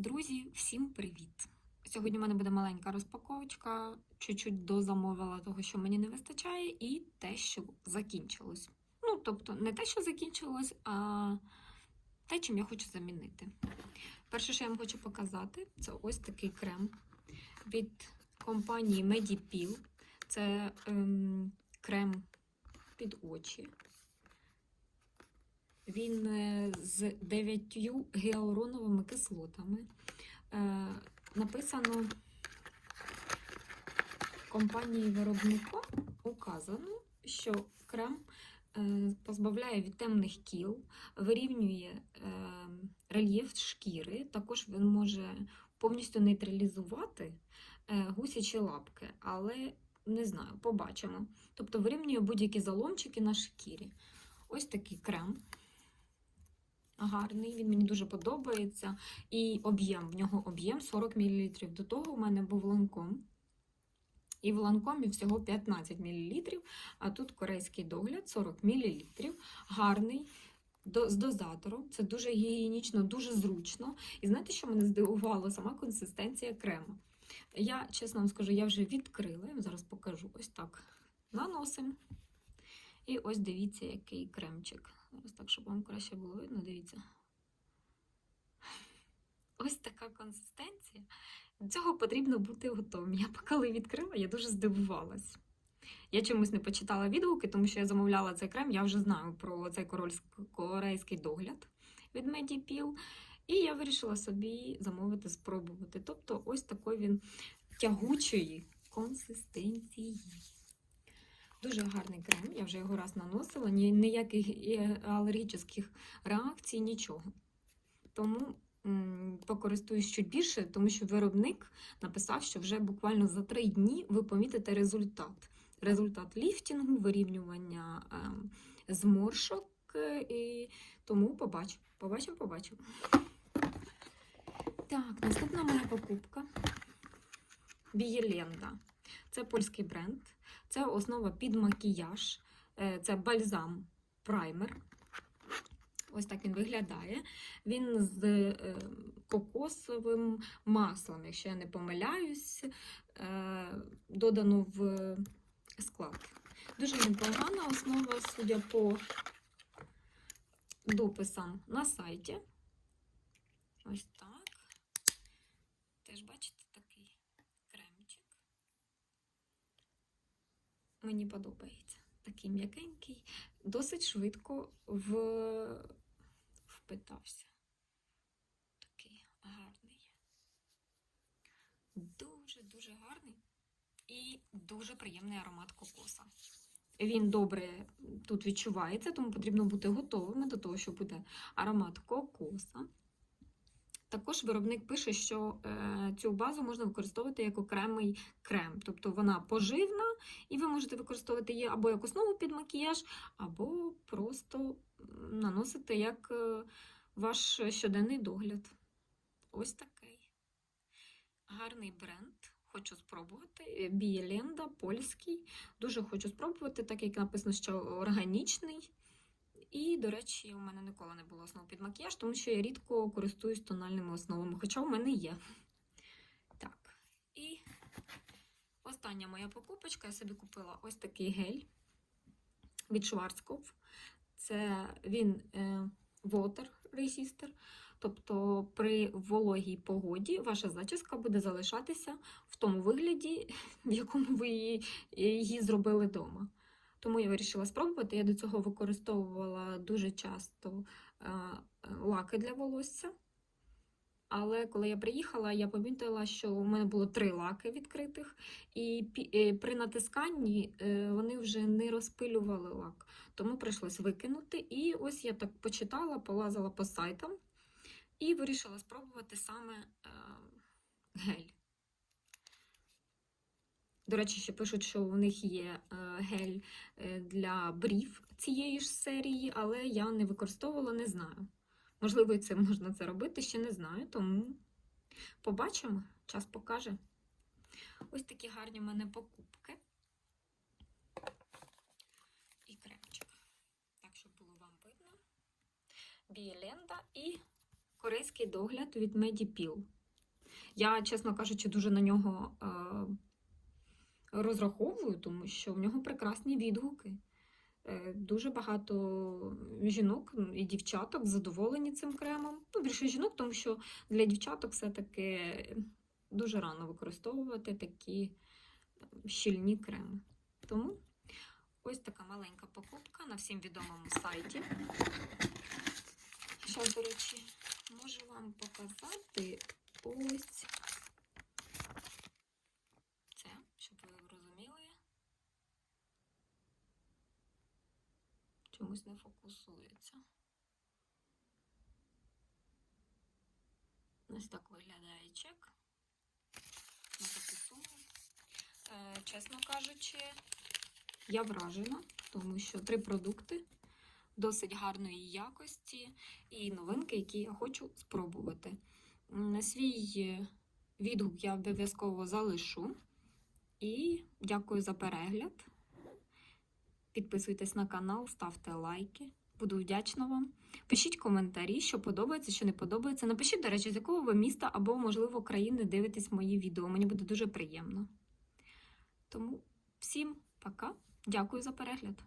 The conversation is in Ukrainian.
Друзі, всім привіт! Сьогодні в мене буде маленька розпаковочка, чуть-чуть дозамовила того, що мені не вистачає, і те, що закінчилось. Ну, тобто, не те, що закінчилось, а те, чим я хочу замінити. Перше, що я вам хочу показати, це ось такий крем від компанії Medipil. Це ем, крем під очі. Він е, з 9 гіалуроновими кислотами. Е, написано компанії виробником указано, що крем е, позбавляє від темних кіл, вирівнює рельєф шкіри, також він може повністю нейтралізувати гусячі лапки, але не знаю, побачимо. Тобто вирівнює будь-які заломчики на шкірі. Ось такий крем. Гарний, він мені дуже подобається. І об'єм, в нього об'єм 40 мл. До того у мене був ланком. І в ланкомі всього 15 мл, а тут корейський догляд 40 мл. Гарний, до, з дозатором. Це дуже гігієнічно, дуже зручно. І знаєте, що мене здивувало? Сама консистенція крему. Я, чесно вам скажу, я вже відкрила, я вам зараз покажу ось так. Наносимо. І ось дивіться, який кремчик. Зараз так, щоб вам краще було видно, дивіться. Ось така консистенція. До цього потрібно бути готовим. Я коли відкрила, я дуже здивувалась. Я чомусь не почитала відгуки, тому що я замовляла цей крем, я вже знаю про цей корейський догляд від Medipil. І я вирішила собі замовити, спробувати. Тобто, ось такої він тягучої консистенції. Дуже гарний крем, я вже його раз наносила, ні, ніяких алергічних реакцій, нічого. Тому покористуюсь чуть більше, тому що виробник написав, що вже буквально за три дні ви помітите результат. Результат ліфтінгу, вирівнювання ем, зморшок. е, І тому побачимо, побачимо, побачимо. Так, наступна моя покупка. Бієленда. Це польський бренд. Це основа під макіяж, е, це бальзам праймер. Ось так він виглядає. Він з е, кокосовим маслом, якщо я не помиляюсь, е, додано в склад. Дуже непогана основа, судя по дописам на сайті. Ось так. Теж бачите такий кремчик. Мені подобається. Такий м'якенький, досить швидко в... впитався. Такий гарний. Дуже-дуже гарний і дуже приємний аромат кокоса. Він добре тут відчувається, тому потрібно бути готовими до того, що буде аромат кокоса. Також виробник пише, що е, цю базу можна використовувати як окремий крем. Тобто вона поживна, і ви можете використовувати її або як основу під макіяж, або просто наносити як е, ваш щоденний догляд. Ось такий гарний бренд. Хочу спробувати. Бієленда, польський. Дуже хочу спробувати, так як написано, що органічний. І, до речі, у мене ніколи не було основ під макіяж, тому що я рідко користуюсь тональними основами, хоча у мене є. Так, і остання моя покупочка. Я собі купила ось такий гель від Schwarzkopf. Це він е, water resistor. Тобто при вологій погоді ваша зачіска буде залишатися в тому вигляді, в якому ви її, її зробили вдома. Тому я вирішила спробувати. Я до цього використовувала дуже часто е, лаки для волосся. Але коли я приїхала, я помітила, що у мене було три лаки відкритих, і е, при натисканні е, вони вже не розпилювали лак. Тому прийшлось викинути. І ось я так почитала, полазила по сайтам і вирішила спробувати саме гель. До речі, ще пишуть, що у них є е, гель е, для брів цієї ж серії, але я не використовувала, не знаю. Можливо, це можна це робити, ще не знаю, тому побачимо, час покаже. Ось такі гарні в мене покупки. І кремчик. Так, щоб було вам видно. Бієленда і корейський догляд від Medipil. Я, чесно кажучи, дуже на нього е, розраховую, тому що в нього прекрасні відгуки. Е, Дуже багато жінок і дівчаток задоволені цим кремом. Ну, більше жінок, тому що для дівчаток все-таки дуже рано використовувати такі е, щільні креми. Тому ось така маленька покупка на всім відомому сайті. Зараз, до речі, можу вам показати ось це, щоб ви розуміли. Чомусь не фокусується. Ось так виглядає чек. Не фокусує. Е, чесно кажучи, я вражена, тому що три продукти досить гарної якості і новинки, які я хочу спробувати. М, Свій відгук я обов'язково залишу. І дякую за перегляд. Підписуйтесь на канал, ставте лайки. Буду вдячна вам. Пишіть коментарі, що подобається, що не подобається. Напишіть, до речі, з якого ви міста або, можливо, країни дивитесь мої відео. Мені буде дуже приємно. Тому всім пока. Дякую за перегляд.